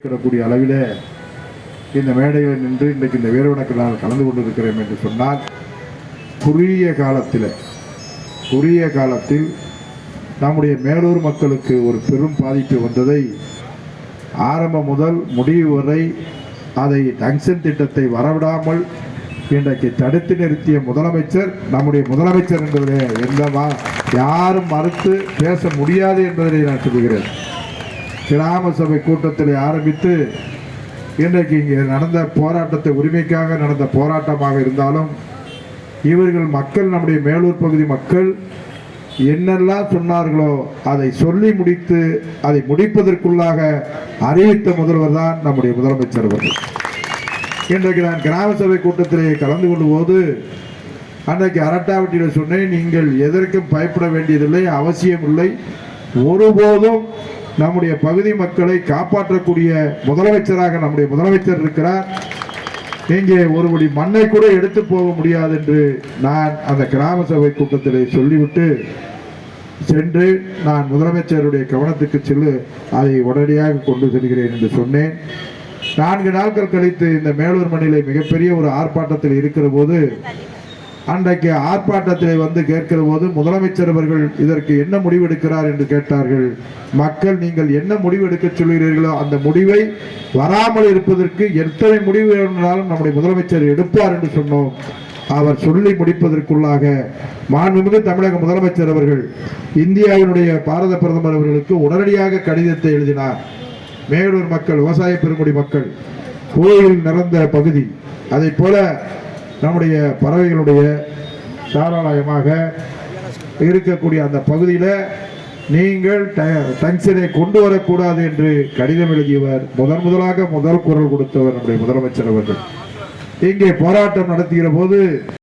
இருக்கக்கூடிய அளவில் இந்த மேடையில் நின்று இன்றைக்கு இந்த வீரவணக்கு நான் கலந்து கொண்டிருக்கிறேன் என்று சொன்னால் குறுகிய காலத்தில் குறுகிய காலத்தில் நம்முடைய மேலூர் மக்களுக்கு ஒரு பெரும் பாதிப்பு வந்ததை ஆரம்பம் முதல் முடிவு வரை அதை டங்ஷன் திட்டத்தை வரவிடாமல் இன்றைக்கு தடுத்து நிறுத்திய முதலமைச்சர் நம்முடைய முதலமைச்சர் என்பதிலே எந்த யாரும் மறுத்து பேச முடியாது என்பதை நான் சொல்லுகிறேன் கிராம சபை கூட்டத்தில் ஆரம்பித்து இன்றைக்கு இங்கே நடந்த போராட்டத்தை உரிமைக்காக நடந்த போராட்டமாக இருந்தாலும் இவர்கள் மக்கள் நம்முடைய மேலூர் பகுதி மக்கள் என்னெல்லாம் சொன்னார்களோ அதை சொல்லி முடித்து அதை முடிப்பதற்குள்ளாக அறிவித்த முதல்வர் தான் நம்முடைய முதலமைச்சர் அவர்கள். இன்றைக்கு நான் கிராம சபை கூட்டத்திலே கலந்து கொள்ளும்போது போது அன்றைக்கு அரட்டாவட்டியில் சொன்னேன் நீங்கள் எதற்கும் பயப்பட வேண்டியதில்லை அவசியம் இல்லை ஒருபோதும் நம்முடைய பகுதி மக்களை காப்பாற்றக்கூடிய முதலமைச்சராக நம்முடைய முதலமைச்சர் இருக்கிறார். இங்கே ஒருபடி மண்ணை கூட எடுத்து போக முடியாது என்று நான் அந்த கிராம சபை கூட்டத்திலே சொல்லிவிட்டு சென்று நான் முதலமைச்சருடைய கவனத்துக்கு செல்லு அதை உடனடியாக கொண்டு செல்கிறேன் என்று சொன்னேன். நான்கு நாட்கள் கழித்து இந்த மேலூர் மண்ணிலே மிகப்பெரிய ஒரு ஆர்ப்பாட்டத்தில் இருக்கிற போது அன்றைக்கு ஆர்ப்பாட்டத்தில் வந்து கேட்கிற போது முதலமைச்சர் அவர்கள் இதற்கு என்ன முடிவெடுக்கிறார் என்று கேட்டார்கள். மக்கள் நீங்கள் என்ன முடிவெடுக்க சொல்கிறீர்களோ அந்த முடிவை வராமல் இருப்பதற்கு எத்தனை முடிவு வேணும்னாலும் நம்முடைய முதலமைச்சர் எடுப்பார் என்று சொன்னோம். அவர் சொல்லி முடிப்பதற்குள்ளாக மாண்புமிகு தமிழக முதலமைச்சர் அவர்கள் இந்தியாவினுடைய பாரத பிரதமர் அவர்களுக்கு உடனடியாக கடிதத்தை எழுதினார். மேலூர் மக்கள் விவசாய பெருங்குடி மக்கள் கோயில் நிறந்த பகுதி. அதை போல நம்முடைய பறவைகளுடைய சாராலயமாக இருக்கக்கூடிய அந்த பகுதியில் நீங்கள் ட- டங்ஷனை கொண்டு வரக்கூடாது என்று கடிதம் எழுதியவர் முதன் முதலாக முதல் குரல் கொடுத்தவர் நம்முடைய முதலமைச்சர் அவர்கள். இங்கே போராட்டம் நடத்துகிற போது